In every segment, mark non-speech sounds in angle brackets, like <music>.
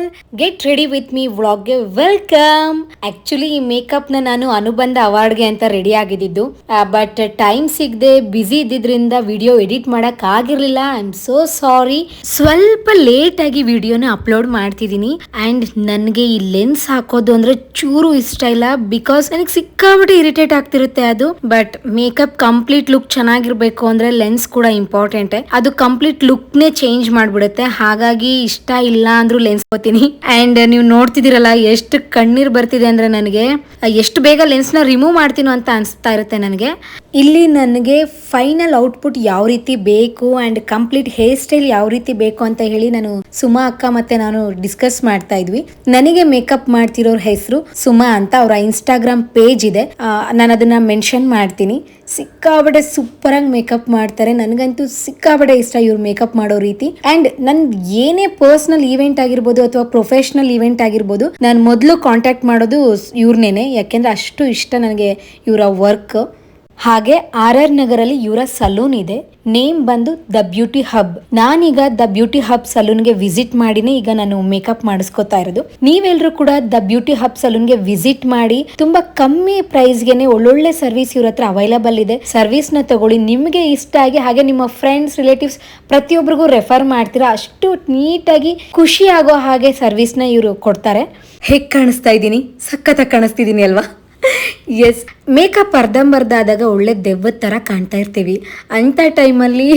All get ready with me ವ್ಲಾಗ್ಗೆ welcome actually ಈ ನ ನಾನು ಅನುಬಂಧ ಅವಾರ್ಡ್ಗೆ ಅಂತ ರೆಡಿ ಆಗಿದ್ದು. ಬಟ್ ಟೈಮ್ ಸಿಗದೆ ಬ್ಯುಸಿ ಇದ್ದಿದ್ರಿಂದ ವಿಡಿಯೋ ಎಡಿಟ್ ಮಾಡಕ್ ಆಗಿರ್ಲಿಲ್ಲ. ಐ ಆಮ್ ಸೋ ಸಾರಿ ಸ್ವಲ್ಪ ಲೇಟ್ ಆಗಿ ವಿಡಿಯೋನ ಅಪ್ಲೋಡ್ ಮಾಡ್ತಿದ್ದೀನಿ. ಅಂಡ್ ನನಗೆ ಈ ಲೆನ್ಸ್ ಹಾಕೋದು ಅಂದ್ರೆ ಚೂರು ಇಷ್ಟ ಇಲ್ಲ ಬಿಕಾಸ್ ನನಗೆ ಸಿಕ್ಕಾಬಿಟ್ಟು ಇರಿಟೇಟ್ ಆಗ್ತಿರುತ್ತೆ ಅದು. ಬಟ್ ಮೇಕಪ್ ಕಂಪ್ಲೀಟ್ ಲುಕ್ ಚೆನ್ನಾಗಿರ್ಬೇಕು ಅಂದ್ರೆ ಲೆನ್ಸ್ ಕೂಡ ಇಂಪಾರ್ಟೆಂಟ್ ಅದು ಕಂಪ್ಲೀಟ್ ಲುಕ್ ನೇ ಚೇಂಜ್ ಮಾಡ್ಬಿಡುತ್ತೆ. ಹಾಗಾಗಿ ಇಷ್ಟ ಇಲ್ಲ ಅಂದ್ರೂ ಲೆನ್ಸ್ ಹೋಗ್ತೀನಿ ಅಂಡ್ ನೀವು ನೋಡ್ತಿದ್ದೀರಲ್ಲ, ಎಷ್ಟು ಕಣ್ಣೀರು ಬರ್ತಿದೆ ಅಂದ್ರೆ ನನಗೆ, ಎಷ್ಟು ಬೇಗ ಲೆನ್ಸ್ನ ರಿಮೂವ್ ಮಾಡ್ತೀನೋ ಅಂತ ಅನಿಸ್ತಾ ಇರುತ್ತೆ ನನಗೆ. ಇಲ್ಲಿ ನನಗೆ ಫೈನಲ್ ಔಟ್ಪುಟ್ ಯಾವ ರೀತಿ ಬೇಕು ಅಂಡ್ ಕಂಪ್ಲೀಟ್ ಹೇರ್ ಸ್ಟೈಲ್ ಯಾವ ರೀತಿ ಬೇಕು ಅಂತ ಹೇಳಿ ನಾನು ಸುಮಾ ಅಕ್ಕ ಮತ್ತೆ ನಾನು ಡಿಸ್ಕಸ್ ಮಾಡ್ತಾ ಇದ್ವಿ. ನನಗೆ ಮೇಕಪ್ ಮಾಡ್ತಿರೋರ ಹೆಸರು ಸುಮಾ ಅಂತ ಅವರ ಇನ್ಸ್ಟಾಗ್ರಾಮ್ ಪೇಜ್ ಇದೆ. ನಾನು ಅದನ್ನ ಮೆನ್ಷನ್ ಮಾಡ್ತೀನಿ. ಸಿಕ್ಕಾಬಡೆ ಸೂಪರ್ ಆಗಿ ಮೇಕಪ್ ಮಾಡ್ತಾರೆ. ನನಗಂತೂ ಸಿಕ್ಕಾಬಡೆ ಇಷ್ಟ ಇವ್ರು ಮೇಕಪ್ ಮಾಡೋ ರೀತಿ. ಅಂಡ್ ನನ್ ಏನೇ ಪರ್ಸನಲ್ ಈವೆಂಟ್ ಆಗಿರ್ಬೋದು ಅಥವಾ ಪ್ರೊಫೆಷನಲ್ ಈವೆಂಟ್ ಆಗಿರ್ಬೋದು, ನಾನು ಮೊದಲು ಕಾಂಟ್ಯಾಕ್ಟ್ ಮಾಡೋದು ಇವ್ರನ್ನೇನೆ ಯಾಕೆಂದ್ರೆ ಅಷ್ಟು ಇಷ್ಟ ನನಗೆ ಇವರ ವರ್ಕ್ ಹಾಗೆ ಆರ್ ಆರ್ ನಗರಲ್ಲಿ ಇವರ ಸಲೂನ್ ಇದೆ. ನೇಮ್ ಬಂದು ದ ಬ್ಯೂಟಿ ಹಬ್. ನಾನೀಗ ದ ಬ್ಯೂಟಿ ಹಬ್ ಸಲೂನ್ಗೆ ವಿಸಿಟ್ ಮಾಡಿನೇ ಈಗ ನಾನು ಮೇಕಪ್ ಮಾಡಿಸ್ಕೊತಾ ಇರೋದು. ನೀವೆಲ್ಲರೂ ಕೂಡ ದ ಬ್ಯೂಟಿ ಹಬ್ ಸಲೂನ್ಗೆ ವಿಸಿಟ್ ಮಾಡಿ ತುಂಬಾ ಕಮ್ಮಿ ಪ್ರೈಸ್ಗೆನೆ ಒಳ್ಳೊಳ್ಳೆ ಸರ್ವಿಸ್ ಇವ್ರ ಹತ್ರ ಅವೈಲಬಲ್ ಇದೆ. ಸರ್ವಿಸ್ನ ತಗೊಳ್ಳಿ. ನಿಮಗೆ ಇಷ್ಟ ಆಗಿ ಹಾಗೆ ನಿಮ್ಮ ಫ್ರೆಂಡ್ಸ್ ರಿಲೇಟಿವ್ಸ್ ಪ್ರತಿಯೊಬ್ಬರಿಗೂ ರೆಫರ್ ಮಾಡ್ತೀರಾ. ಅಷ್ಟು ನೀಟಾಗಿ ಖುಷಿ ಆಗೋ ಹಾಗೆ ಸರ್ವಿಸ್ನ ಇವರು ಕೊಡ್ತಾರೆ. ಹೇಗ್ ಕಾಣಿಸ್ತಾ ಇದ್ದೀನಿ? ಸಖತ್ತಾಗಿ ಕಾಣಿಸ್ತಿದ್ದೀನಿ ಅಲ್ವಾ? ಎಸ್ ಮೇಕಪ್ ಅರ್ಧಂಬರ್ಧ ಆದಾಗ ಒಳ್ಳೆ ದೆವ್ವದ ಥರ ಕಾಣ್ತಾ ಇರ್ತೀವಿ. ಅಂಥ ಟೈಮಲ್ಲಿ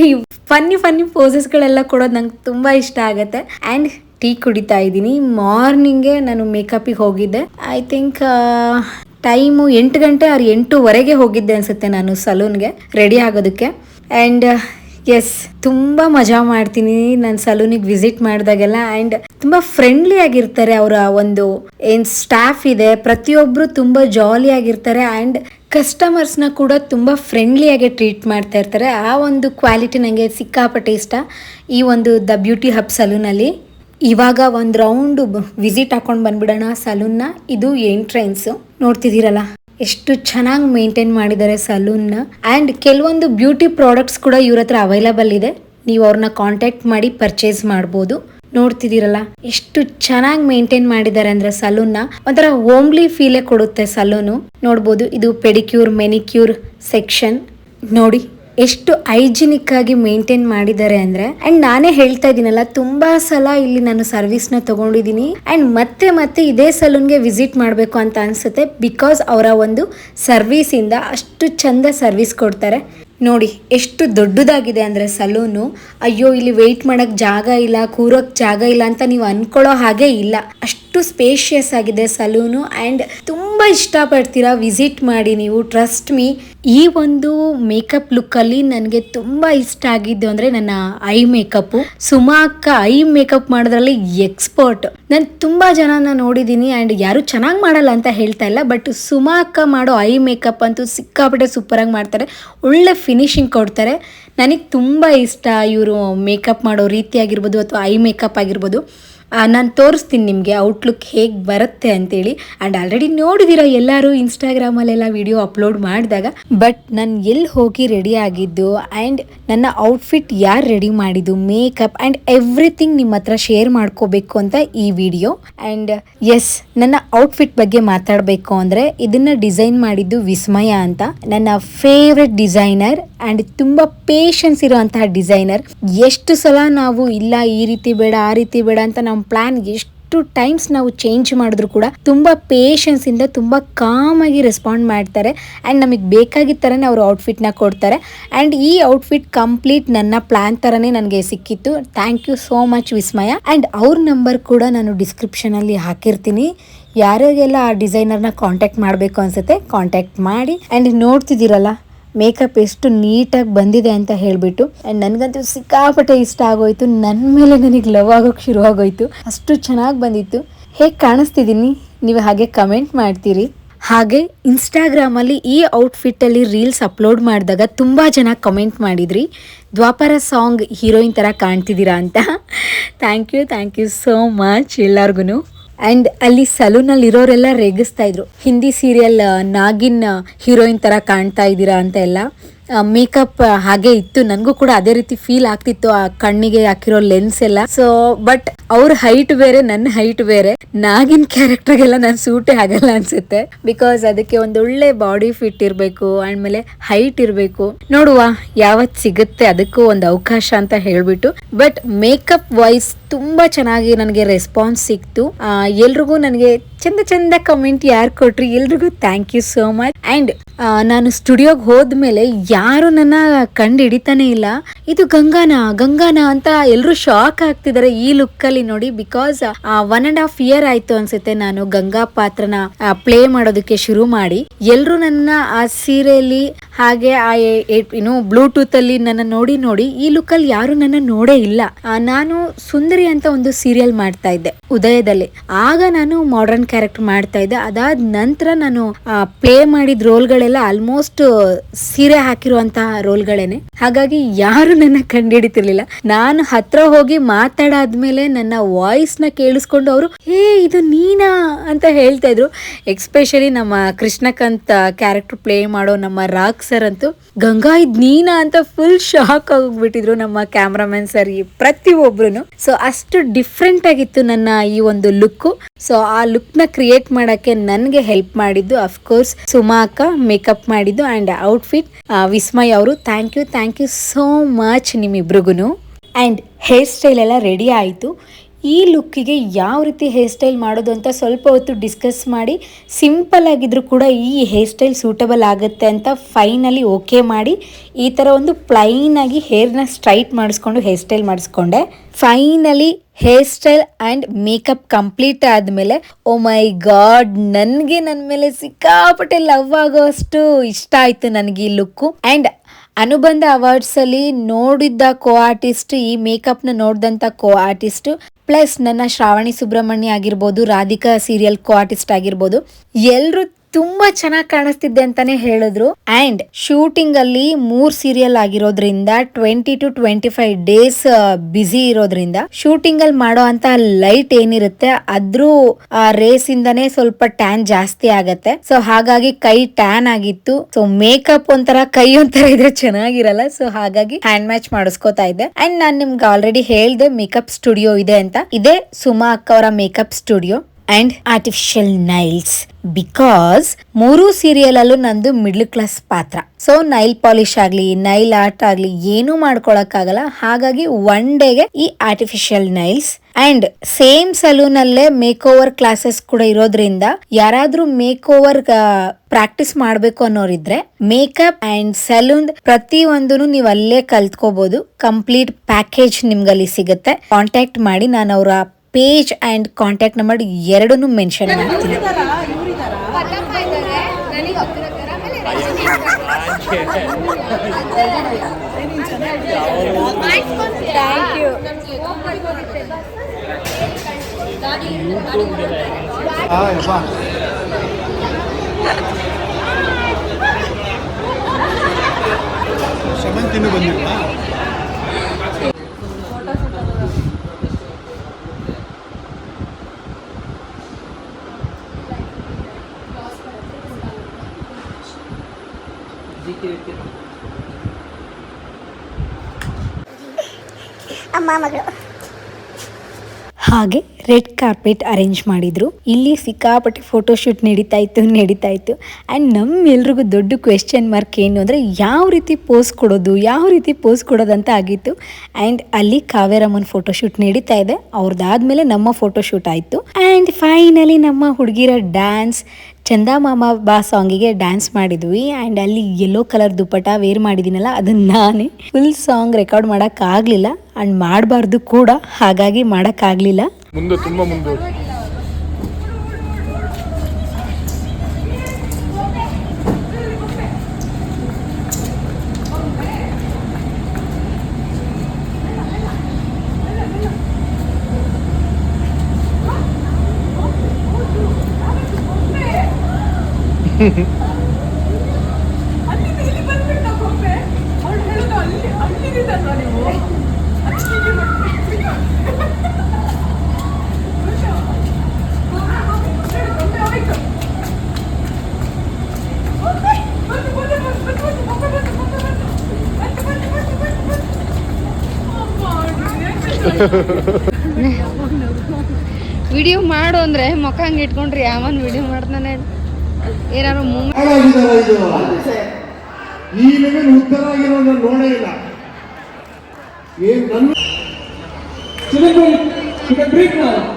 ಫನ್ನಿ ಫನ್ನಿ ಪೋಸಸ್ಗಳೆಲ್ಲ ಕೊಡೋದು ನಂಗೆ ತುಂಬ ಇಷ್ಟ ಆಗುತ್ತೆ. ಆ್ಯಂಡ್ ಟೀ ಕುಡಿತಾ ಇದ್ದೀನಿ. ಮಾರ್ನಿಂಗೇ ನಾನು ಮೇಕಪ್ಪಿಗೆ ಹೋಗಿದ್ದೆ. ಐ ಥಿಂಕ್ ಟೈಮು ಎಂಟು ಗಂಟೆ ಅವ್ರು ಎಂಟೂವರೆಗೆ ಹೋಗಿದ್ದೆ ಅನ್ಸುತ್ತೆ ನಾನು ಸಲೂನ್ಗೆ ರೆಡಿ ಆಗೋದಕ್ಕೆ. ಆ್ಯಂಡ್ ಎಸ್ ತುಂಬಾ ಮಜಾ ಮಾಡ್ತೀನಿ ನಾನು ಸಲೂನಿಗೆ ವಿಸಿಟ್ ಮಾಡಿದಾಗೆಲ್ಲ ಆ್ಯಂಡ್ ತುಂಬ ಫ್ರೆಂಡ್ಲಿ ಆಗಿರ್ತಾರೆ ಅವರ ಒಂದು, ಏನು ಸ್ಟಾಫ್ ಇದೆ ಪ್ರತಿಯೊಬ್ಬರು ತುಂಬ ಜಾಲಿ ಆಗಿರ್ತಾರೆ ಆ್ಯಂಡ್ ಕಸ್ಟಮರ್ಸ್ನ ಕೂಡ ತುಂಬ ಫ್ರೆಂಡ್ಲಿಯಾಗಿ ಟ್ರೀಟ್ ಮಾಡ್ತಾ ಇರ್ತಾರೆ. ಆ ಒಂದು ಕ್ವಾಲಿಟಿ ನನಗೆ ಸಿಕ್ಕಾಪಟ್ಟೆ ಇಷ್ಟ. ಈ ಒಂದು ದ ಬ್ಯೂಟಿ ಹಬ್ ಸಲೂನಲ್ಲಿ ಇವಾಗ ಒಂದು ರೌಂಡ್ ವಿಸಿಟ್ ಹಾಕೊಂಡು ಬಂದ್ಬಿಡೋಣ ಸಲೂನ್ನ ಇದು ಎಂಟ್ರೆನ್ಸ್ ನೋಡ್ತಿದ್ದೀರಲ್ಲ? ಎಷ್ಟು ಚೆನ್ನಾಗಿ ಮೇಂಟೈನ್ ಮಾಡಿದ್ದಾರೆ ಸಲೂನ್ನ. ಆ್ಯಂಡ್ ಕೆಲವೊಂದು ಬ್ಯೂಟಿ ಪ್ರಾಡಕ್ಟ್ಸ್ ಕೂಡ ಇವ್ರ ಹತ್ರ ಅವೈಲಬಲ್ ಇದೆ. ನೀವು ಅವ್ರನ್ನ ಕಾಂಟ್ಯಾಕ್ಟ್ ಮಾಡಿ ಪರ್ಚೇಸ್ ಮಾಡ್ಬೋದು. ನೋಡ್ತಿದ್ದೀರಲ್ಲ, ಎಷ್ಟು ಚೆನ್ನಾಗಿ ಮೇಂಟೈನ್ ಮಾಡಿದ್ದಾರೆ ಅಂದ್ರೆ ಸಲೂನ್ನ. ಒಂಥರ ಓಮ್ಲಿ ಫೀಲೇ ಕೊಡುತ್ತೆ ಸಲೂನು. ನೋಡ್ಬೋದು, ಇದು ಪೆಡಿಕ್ಯೂರ್ ಮೆನಿಕ್ಯೂರ್ ಸೆಕ್ಷನ್ ನೋಡಿ. ಎಷ್ಟು ಹೈಜಿನಿಕ್ ಆಗಿ ಮೇಂಟೈನ್ ಮಾಡಿದ್ದಾರೆ ಅಂದ್ರೆ ಅಂಡ್ ನಾನೇ ಹೇಳ್ತಾ ಇದ್ದೀನಲ್ಲ, ತುಂಬಾ ಸಲ ಇಲ್ಲಿ ನಾನು ಸರ್ವಿಸ್ನ ತಗೊಂಡಿದ್ದೀನಿ ಅಂಡ್ ಮತ್ತೆ ಮತ್ತೆ ಇದೇ ಸಲೂನ್ಗೆ ವಿಸಿಟ್ ಮಾಡಬೇಕು ಅಂತ ಅನ್ಸುತ್ತೆ ಬಿಕಾಸ್ ಅವರ ಒಂದು ಸರ್ವಿಸ್ ಇಂದ ಅಷ್ಟು ಚಂದ ಸರ್ವಿಸ್ ಕೊಡ್ತಾರೆ. ನೋಡಿ, ಎಷ್ಟು ದೊಡ್ಡದಾಗಿದೆ ಅಂದ್ರೆ ಸಲೂನು ಅಯ್ಯೋ, ಇಲ್ಲಿ ವೆಯ್ಟ್ ಮಾಡಕ್ ಜಾಗ ಇಲ್ಲ ಕೂರೋಕ್ಕೆ ಜಾಗ ಇಲ್ಲ ಅಂತ ನೀವು ಅನ್ಕೊಳ್ಳೋ ಹಾಗೆ ಇಲ್ಲ. ಅಷ್ಟು ಸ್ಪೇಷಿಯಸ್ ಆಗಿದೆ ಸಲೂನು ಆ್ಯಂಡ್ ತುಂಬ ಇಷ್ಟಪಡ್ತೀರಾ ವಿಸಿಟ್ ಮಾಡಿ ನೀವು ಟ್ರಸ್ಟ್ ಮೀ ಈ ಒಂದು ಮೇಕಪ್ ಲುಕ್ಕಲ್ಲಿ ನನಗೆ ತುಂಬ ಇಷ್ಟ ಆಗಿದ್ದು ಅಂದರೆ ನನ್ನ ಐ ಮೇಕಪ್ಪು ಸುಮಾ ಅಕ್ಕ ಐ ಮೇಕಪ್ ಮಾಡೋದ್ರಲ್ಲಿ ಎಕ್ಸ್ಪರ್ಟ್ ನಾನು ತುಂಬ ಜನನ ನೋಡಿದ್ದೀನಿ ಆ್ಯಂಡ್ ಯಾರು ಚೆನ್ನಾಗಿ ಮಾಡಲ್ಲ ಅಂತ ಹೇಳ್ತಾ ಇಲ್ಲ ಬಟ್ ಸುಮಾ ಅಕ್ಕ ಮಾಡೋ ಐ ಮೇಕಪ್ ಅಂತೂ ಸಿಕ್ಕಾಪಟ್ಟೆ ಸೂಪರಾಗಿ ಮಾಡ್ತಾರೆ. ಒಳ್ಳೆ ಫಿನಿಶಿಂಗ್ ಕೊಡ್ತಾರೆ. ನನಗೆ ತುಂಬ ಇಷ್ಟ ಇವರು ಮೇಕಪ್ ಮಾಡೋ ರೀತಿ ಆಗಿರ್ಬೋದು ಅಥವಾ ಐ ಮೇಕಪ್ ಆಗಿರ್ಬೋದು. ನಾನು ತೋರಿಸ್ತೀನಿ ನಿಮಗೆ ಔಟ್ಲುಕ್ ಹೇಗೆ ಬರುತ್ತೆ ಅಂತೇಳಿ. ಆ್ಯಂಡ್ ಆಲ್ರೆಡಿ ನೋಡಿದಿರ ಎಲ್ಲರೂ ಇನ್ಸ್ಟಾಗ್ರಾಮಲ್ಲೆಲ್ಲ ವಿಡಿಯೋ ಅಪ್ಲೋಡ್ ಮಾಡಿದಾಗ. ಬಟ್ ನಾನು ಎಲ್ಲಿ ಹೋಗಿ ರೆಡಿ ಆಗಿದ್ದು ಆ್ಯಂಡ್ ನನ್ನ ಔಟ್ಫಿಟ್ ಯಾರು ರೆಡಿ ಮಾಡಿದ್ದು ಮೇಕಪ್ ಆ್ಯಂಡ್ ಎವ್ರಿಥಿಂಗ್ ನಿಮ್ಮ ಹತ್ರ ಶೇರ್ ಮಾಡ್ಕೋಬೇಕು ಅಂತ ಈ ವಿಡಿಯೋ ಆ್ಯಂಡ್ ಎಸ್ ನನ್ನ ಔಟ್ಫಿಟ್ ಬಗ್ಗೆ ಮಾತಾಡಬೇಕು ಅಂದರೆ ಇದನ್ನು ಡಿಸೈನ್ ಮಾಡಿದ್ದು ವಿಸ್ಮಯ ಅಂತ. ನನ್ನ ಫೇವ್ರೆಟ್ ಡಿಸೈನರ್ ಆ್ಯಂಡ್ ತುಂಬ ಪೇಷನ್ಸ್ ಇರೋಂತಹ ಡಿಸೈನರ್ ಎಷ್ಟು ಸಲ ನಾವು ಇಲ್ಲ ಈ ರೀತಿ ಬೇಡ, ಆ ರೀತಿ ಬೇಡ ಅಂತ ಪ್ಲಾನ್ ಎಷ್ಟು ಟೈಮ್ಸ್ ನಾವು ಚೇಂಜ್ ಮಾಡಿದ್ರು ಕೂಡ ತುಂಬ ಪೇಷನ್ಸ್ ಇಂದ ತುಂಬ ಕಾಮಾಗಿ ರೆಸ್ಪಾಂಡ್ ಮಾಡ್ತಾರೆ. ಆ್ಯಂಡ್ ನಮಗೆ ಬೇಕಾಗಿದ್ದ ಥರನೇ ಅವರು ಔಟ್ಫಿಟ್ನ ಕೊಡ್ತಾರೆ. ಆ್ಯಂಡ್ ಈ ಔಟ್ಫಿಟ್ ಕಂಪ್ಲೀಟ್ ನನ್ನ ಪ್ಲಾನ್ ಥರನೇ ನನಗೆ ಸಿಕ್ಕಿತ್ತು. Thank you so much Vismaya. And ಅವ್ರ ನಂಬರ್ ಕೂಡ ನಾನು ಡಿಸ್ಕ್ರಿಪ್ಷನಲ್ಲಿ ಹಾಕಿರ್ತೀನಿ. ಯಾರಿಗೆಲ್ಲ ಆ ಡಿಸೈನರ್ನ ಕಾಂಟ್ಯಾಕ್ಟ್ ಮಾಡಬೇಕು ಅನ್ಸುತ್ತೆ ಕಾಂಟ್ಯಾಕ್ಟ್ ಮಾಡಿ. ಆ್ಯಂಡ್ ನೋಡ್ತಿದ್ದೀರಲ್ಲ ಮೇಕಪ್ ಎಷ್ಟು ನೀಟಾಗಿ ಬಂದಿದೆ ಅಂತ ಹೇಳಿಬಿಟ್ಟು ಆ್ಯಂಡ್ ನನಗಂತೂ ಸಿಕ್ಕಾಪಟ್ಟೆ ಇಷ್ಟ ಆಗೋಯ್ತು. ನನ್ನ ಮೇಲೆ ನನಗೆ ಲವ್ ಆಗೋಕ್ಕೆ ಶುರು ಆಗೋಯ್ತು. ಅಷ್ಟು ಚೆನ್ನಾಗಿ ಬಂದಿತ್ತು. ಹೇಗೆ ಕಾಣಿಸ್ತಿದ್ದೀನಿ ನೀವು ಹಾಗೆ ಕಮೆಂಟ್ ಮಾಡ್ತೀರಿ. ಹಾಗೆ ಇನ್ಸ್ಟಾಗ್ರಾಮಲ್ಲಿ ಈ ಔಟ್ಫಿಟ್ಟಲ್ಲಿ ರೀಲ್ಸ್ ಅಪ್ಲೋಡ್ ಮಾಡಿದಾಗ ತುಂಬ ಜನ ಕಮೆಂಟ್ ಮಾಡಿದ್ರಿ. ದ್ವಾಪರ ಸಾಂಗ್ ಹೀರೋಯಿನ್ ಥರ ಕಾಣ್ತಿದ್ದೀರಾ ಅಂತ. Thank you thank you so much ಎಲ್ಲರಿಗೂ ಅಂಡ್ ಅಲ್ಲಿ ಸಲೂನಲ್ಲಿ ಇರೋರೆಲ್ಲ ರೇಗಿಸ್ತಾ ಇದ್ರು. ಹಿಂದಿ ಸೀರಿಯಲ್ ನಾಗಿನ್ ಹೀರೋಯಿನ್ ತರ ಕಾಣ್ತಾ ಇದ್ದೀರಾ ಅಂತ ಎಲ್ಲ. ಮೇಕಪ್ ಹಾಗೆ ಇತ್ತು. ನನಗೂ ಕೂಡ ಅದೇ ರೀತಿ ಫೀಲ್ ಆಗ್ತಿತ್ತು ಆ ಕಣ್ಣಿಗೆ ಹಾಕಿರೋ ಲೆನ್ಸ್ ಎಲ್ಲ. ಸೊ ಬಟ್ ಅವ್ರ ಹೈಟ್ ಬೇರೆ ನನ್ನ ಹೈಟ್ ಬೇರೆ. ನಾಗಿನ್ ಕ್ಯಾರೆಕ್ಟರ್ಗೆಲ್ಲ ನಾನು ಸೂಟೇ ಆಗಲ್ಲ ಅನ್ಸುತ್ತೆ. ಬಿಕಾಸ್ ಅದಕ್ಕೆ ಒಂದು ಒಳ್ಳೆ ಬಾಡಿ ಫಿಟ್ ಇರಬೇಕು ಆಮೇಲೆ ಹೈಟ್ ಇರಬೇಕು. ನೋಡುವ, ಯಾವತ್ ಸಿಗುತ್ತೆ ಅದಕ್ಕೂ ಒಂದು ಅವಕಾಶ ಅಂತ ಹೇಳ್ಬಿಟ್ಟು. ಬಟ್ ಮೇಕಪ್ ವೈಸ್ ತುಂಬಾ ಚೆನ್ನಾಗಿ ನನಗೆ ರೆಸ್ಪಾನ್ಸ್ ಸಿಕ್ತು. ಎಲ್ರಿಗೂ ನನಗೆ ಚಂದ ಚಂದ ಕಮೆಂಟ್ ಯಾರು ಕೊಟ್ರಿ ಎಲ್ರಿಗೂ thank you so much and ನಾನು ಸ್ಟುಡಿಯೋಗೆ ಹೋದ್ಮೇಲೆ ಯಾರು ನನ್ನ ಕಂಡು ಹಿಡಿತಾನೆ ಇಲ್ಲ. ಇದು ಗಂಗಾನ ಗಂಗಾನ ಅಂತ ಎಲ್ಲರೂ ಶಾಕ್ ಆಗ್ತಿದ್ದಾರೆ ಈ ಲುಕ್ ಅಲ್ಲಿ ನೋಡಿ because one and half year ಆಯ್ತು ಅನ್ಸುತ್ತೆ ನಾನು ಗಂಗಾ ಪಾತ್ರನ ಪ್ಲೇ ಮಾಡೋದಕ್ಕೆ ಶುರು ಮಾಡಿ. ಎಲ್ರು ನನ್ನ ಆ ಸೀರೆಯಲ್ಲಿ ಹಾಗೆ ಆ ಏನು ಬ್ಲೂಟೂತ್ ಅಲ್ಲಿ ನನ್ನ ನೋಡಿ ನೋಡಿ ಈ ಲುಕ್ ಅಲ್ಲಿ ಯಾರು ನನ್ನ ನೋಡೇ ಇಲ್ಲ. ನಾನು ಸುಂದರಿ ಅಂತ ಒಂದು ಸೀರಿಯಲ್ ಮಾಡ್ತಾ ಇದ್ದೆ ಉದಯದಲ್ಲಿ. ಆಗ ನಾನು ಮಾಡರ್ನ್ ಕ್ಯಾರೆಕ್ಟರ್ ಮಾಡ್ತಾ ಇದ್ದೆ. ಅದಾದ ನಂತರ ನಾನು ಪ್ಲೇ ಮಾಡಿದ ರೋಲ್ಗಳೆಲ್ಲ ಆಲ್ಮೋಸ್ಟ್ ಸೀರೆ ಹಾಕಿರುವಂತಹ ರೋಲ್ಗಳೇನೆ ಹಾಗಾಗಿ ಯಾರು ನನ್ನ ಕಂಡುಹಿಡಿತಿರ್ಲಿಲ್ಲ ನಾನು ಹತ್ರ ಹೋಗಿ ಮಾತಾಡಾದ್ಮೇಲೆ ನನ್ನ ವಾಯ್ಸ್ನ ಕೇಳಿಸ್ಕೊಂಡು ಅವರು, ಹೇ, ಇದು ನೀನಾ? ಅಂತ ಹೇಳ್ತಾ ಇದ್ರು. ಎಕ್ಸ್ಪೆಷಲಿ ನಮ್ಮ ಕೃಷ್ಣಕಂತ ಕ್ಯಾರೆಕ್ಟರ್ ಪ್ಲೇ ಮಾಡೋ ನಮ್ಮ ರಾಕ್ ಸರ್ ಅಂತೂ, ಗಂಗಾ, ಇದ್ ನೀನಾ? ಅಂತ ಫುಲ್ ಶಾಕ್ ಆಗೋಗ್ಬಿಟ್ಟಿದ್ರು ನಮ್ಮ ಕ್ಯಾಮ್ರಾಮನ್ ಸರ್ ಈ ಪ್ರತಿಯೊಬ್ರು ಸೊ ಅಷ್ಟು ಡಿಫ್ರೆಂಟ್ ಆಗಿತ್ತು ನನ್ನ ಈ ಒಂದು ಲುಕ್ ಸೊ ಆ ಲುಕ್ನ ಕ್ರಿಯೇಟ್ ಮಾಡಕ್ಕೆ ನನಗೆ ಹೆಲ್ಪ್ ಮಾಡಿದ್ದು ಅಫ್ಕೋರ್ಸ್ ಸುಮಾ ಅಕ್ಕ ಮೇಕಪ್ ಮಾಡಿದ್ದು ಅಂಡ್ ಔಟ್ಫಿಟ್ ವಿಸ್ಮಯ್ ಅವರು. Thank you thank you so much ನಿಮ್ಮಿಬ್ರಿಗೂ and hair style ಎಲ್ಲ ರೆಡಿ ಆಯಿತು. ಈ ಲುಕ್ಕಿಗೆ ಯಾವ ರೀತಿ ಹೇರ್ ಸ್ಟೈಲ್ ಮಾಡೋದು ಅಂತ ಸ್ವಲ್ಪ ಹೊತ್ತು ಡಿಸ್ಕಸ್ ಮಾಡಿ ಸಿಂಪಲ್ ಆಗಿದ್ರೂ ಕೂಡ ಈ ಹೇರ್ ಸ್ಟೈಲ್ ಸೂಟಬಲ್ ಆಗುತ್ತೆ ಅಂತ ಫೈನಲಿ ಓಕೆ ಮಾಡಿ, ಈ ಥರ ಒಂದು ಪ್ಲೈನ್ ಆಗಿ ಹೇರ್ನ ಸ್ಟ್ರೈಟ್ ಮಾಡಿಸ್ಕೊಂಡು hair style ಮಾಡಿಸ್ಕೊಂಡೆ. Finally hair style and makeup complete ಆದಮೇಲೆ ಓ ಮೈ ಗಾಡ್ ನನಗೆ ನನ್ನ ಮೇಲೆ ಸಿಕ್ಕಾಪಟ್ಟೆ ಲವ್ ಆಗೋ ಅಷ್ಟು ಇಷ್ಟ ಆಯಿತು ನನಗೆ ಈ ಲುಕ್ಕು ಆ್ಯಂಡ್ ಅನುಬಂಧ ಅವಾರ್ಡ್ಸ್ ಅಲ್ಲಿ ನೋಡಿದ್ದ ಕೋ ಆರ್ಟಿಸ್ಟ್ ಈ ಮೇಕಪ್ನ ನೋಡಿದಂತ ಕೋ ಆರ್ಟಿಸ್ಟ್ ಪ್ಲಸ್ ನನ್ನ ಶ್ರಾವಣಿ ಸುಬ್ರಹ್ಮಣ್ಯ ಆಗಿರ್ಬೋದು, ರಾಧಿಕಾ ಸೀರಿಯಲ್ ಕೋ ಆರ್ಟಿಸ್ಟ್ ಆಗಿರ್ಬೋದು. ಎಲ್ರು ತುಂಬಾ ಚೆನ್ನಾಗಿ ಕಾಣಿಸ್ತಿದ್ದೆ ಅಂತಾನೆ ಹೇಳಿದ್ರು. ಅಂಡ್ ಶೂಟಿಂಗ್ ಅಲ್ಲಿ ಮೂರ್ ಸೀರಿಯಲ್ ಆಗಿರೋದ್ರಿಂದ twenty two twenty five days busy ಇರೋದ್ರಿಂದ ಶೂಟಿಂಗ್ ಅಲ್ಲಿ ಮಾಡೋ ಅಂತ ಲೈಟ್ ಏನಿರುತ್ತೆ, ಅದ್ರೂ ರೇಸ್ ಇಂದಾನೆ ಸ್ವಲ್ಪ ಟ್ಯಾನ್ ಜಾಸ್ತಿ ಆಗತ್ತೆ. ಸೊ ಹಾಗಾಗಿ ಕೈ ಟ್ಯಾನ್ ಆಗಿತ್ತು. ಸೊ ಮೇಕಪ್ ಒಂಥರ, ಕೈ ಒಂಥರ ಇದ್ರೆ ಚೆನ್ನಾಗಿರಲ್ಲ. ಸೊ ಹಾಗಾಗಿ ಹ್ಯಾಂಡ್ ಮ್ಯಾಚ್ ಮಾಡಿಸ್ಕೋತಾ ಇದ್ದೆ. ಅಂಡ್ ನಾನ್ ನಿಮ್ಗೆ ಆಲ್ರೆಡಿ ಹೇಳ್ದೆ ಮೇಕಪ್ ಸ್ಟುಡಿಯೋ ಇದೆ ಅಂತ. ಇದೆ ಸುಮಾ ಅಕ್ಕ ಅವರ makeup studio and artificial nails because ಮೂರು ಸೀರಿಯಲ್ ಅಲ್ಲೂ ನಂದು ಮಿಡ್ಲ್ ಕ್ಲಾಸ್ ಪಾತ್ರ. ಸೊ ನೈಲ್ ಪಾಲಿಶ್ ಆಗ್ಲಿ ನೈಲ್ ಆರ್ಟ್ ಆಗ್ಲಿ ಏನೂ ಮಾಡ್ಕೊಳಕ್ಕಾಗಲ್ಲ. ಹಾಗಾಗಿ ಒನ್ ಡೇಗೆ ಈ artificial nails and same salon ಅಲ್ಲೇ ಮೇಕ್ ಓವರ್ ಕ್ಲಾಸಸ್ ಕೂಡ ಇರೋದ್ರಿಂದ ಯಾರಾದ್ರೂ ಮೇಕ್ ಓವರ್ ಪ್ರಾಕ್ಟೀಸ್ ಮಾಡ್ಬೇಕು ಅನ್ನೋರಿದ್ರೆ ಮೇಕಪ್ ಅಂಡ್ ಸಲೂನ್ ಪ್ರತಿ ಒಂದು ನೀವು ಅಲ್ಲೇ ಕಲ್ತ್ಕೋಬಹುದು ಕಂಪ್ಲೀಟ್ ಪ್ಯಾಕೇಜ್ ನಿಮ್ಗಲ್ಲಿ ಸಿಗುತ್ತೆ. ಕಾಂಟ್ಯಾಕ್ಟ್ ಮಾಡಿ ನಾನು ಅವರ ಪೇಜ್ ಅಂಡ್ ಕಾಂಟ್ಯಾಕ್ಟ್ ನಂಬರ್ ಎರಡನ್ನೂ ಮೆನ್ಷನ್ ಮಾಡ್ತೀನಿ. ಪಲ್ಲಪ್ಪ ಇದ್ದಾರೆ ನನಗೆ ಅಬ್ದುಲ್ ಆಮೇಲೆ ಥ್ಯಾಂಕ್ ಯು ಶಮಂತಿನೂ ಬಂದಿಲ್ವಾ ಅಮ್ಮ ಮಗಳು ಹಾಗೆ ರೆಡ್ ಕಾರ್ಪೆಟ್ ಅರೇಂಜ್ ಮಾಡಿದ್ರು. ಇಲ್ಲಿ ಸಿಕ್ಕಾಪಟ್ಟೆ ಫೋಟೋಶೂಟ್ ನಡೀತಾ ಇತ್ತು ನಡೀತಾ ಇತ್ತು ಆ್ಯಂಡ್ ನಮ್ಮೆಲ್ರಿಗೂ ದೊಡ್ಡ ಕ್ವೆಶ್ಚನ್ ಮಾರ್ಕ್ ಏನು ಅಂದರೆ, ಯಾವ ರೀತಿ ಪೋಸ್ ಕೊಡೋದು, ಯಾವ ರೀತಿ ಪೋಸ್ ಕೊಡೋದಂತ ಆಗಿತ್ತು. ಆ್ಯಂಡ್ ಅಲ್ಲಿ ಕಾವೇರಮ್ಮನ ಫೋಟೋಶೂಟ್ ನಡೀತಾ ಇದೆ. ಅವ್ರದ್ದಾದ್ಮೇಲೆ ನಮ್ಮ ಫೋಟೋಶೂಟ್ ಆಯಿತು. ಆ್ಯಂಡ್ ಫೈನಲಿ ನಮ್ಮ ಹುಡುಗಿರ ಡ್ಯಾನ್ಸ್ ಚಂದಾ ಮಾಮ ಬಾ ಸಾಂಗಿಗೆ ಡ್ಯಾನ್ಸ್ ಮಾಡಿದ್ವಿ ಆ್ಯಂಡ್ ಅಲ್ಲಿ ಯೆಲ್ಲೋ ಕಲರ್ ದುಪ್ಪಟ ವೇರ್ ಮಾಡಿದ್ದೀನಲ್ಲ ಅದನ್ನ ನಾನೇ ಫುಲ್ ಸಾಂಗ್ ರೆಕಾರ್ಡ್ ಮಾಡೋಕ್ಕಾಗಲಿಲ್ಲ ಆ್ಯಂಡ್ ಮಾಡಬಾರ್ದು ಕೂಡ, ಹಾಗಾಗಿ ಮಾಡೋಕ್ಕಾಗಲಿಲ್ಲ. ಮುಂದೆ ತುಂಬ ಮುಂದೆ <laughs> <laughs> ವಿಡಿಯೋ ಮಾಡು ಅಂದ್ರೆ ಮುಖ ಹಂಗೆ ಇಟ್ಕೊಂಡ್ರಿ ಯಾವನ್ ವಿಡಿಯೋ ಮಾಡ್ತಾನೆ ಇದು ಈ ಲೆವೆಲ್ ಉತ್ತರ ಆಗಿರೋದು ನಾನು ನೋಡೇ ಇಲ್ಲ ಏನ್ ನನ್ನ now.